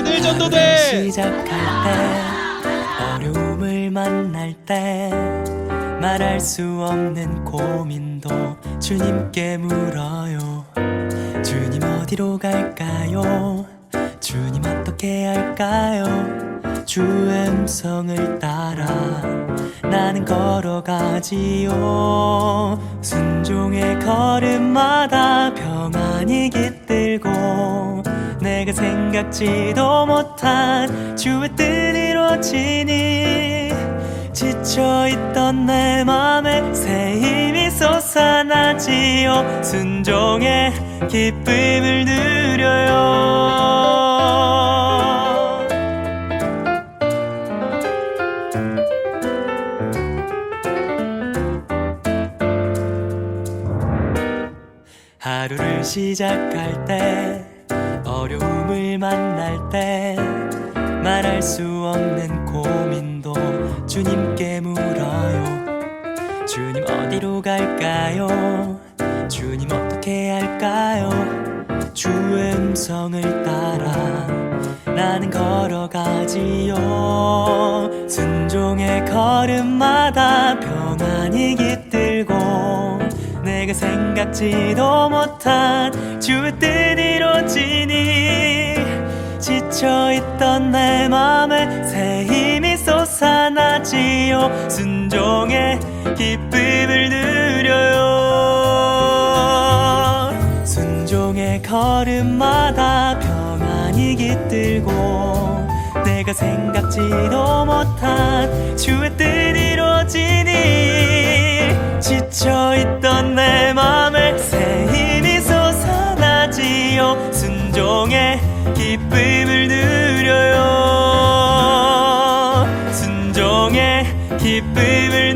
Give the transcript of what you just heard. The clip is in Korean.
애들 전도대 시작할 때 어려움을 만날 때 말할 수 없는 고민도 주님께 물어요. 주님 어디로 갈까요? 주님 어떻게 할까요? 주의 음성을 따라 나는 걸어가지요 생각지도 못한 주의 뜻 이루어지니 지쳐있던 내 맘에 새 힘이 솟아나지요. 순종의 기쁨을 누려요. 하루를 시작할 때 어려움을 만날 때 말할 수 없는 고민도 주님께 물어요. 주님 어디로 갈까요? 주님 어떻게 할까요? 주의 음성을 따라 나는 걸어가지요. 순종의 걸음마다 평안이 깃들고 내가 생각지도 못한 주의 뜻 이루어지니 지쳐있던 내 맘에 새 힘이 솟아나지요. 순종의 기쁨을 누려요. 순종의 걸음마다 평안이 깃들고 내가 생각지도 못한 주의 뜻 이루어지니 지쳐있던 내 맘에 새 힘이 솟아나지요. 순 종의 기쁨을 누려요. 순종의 기쁨을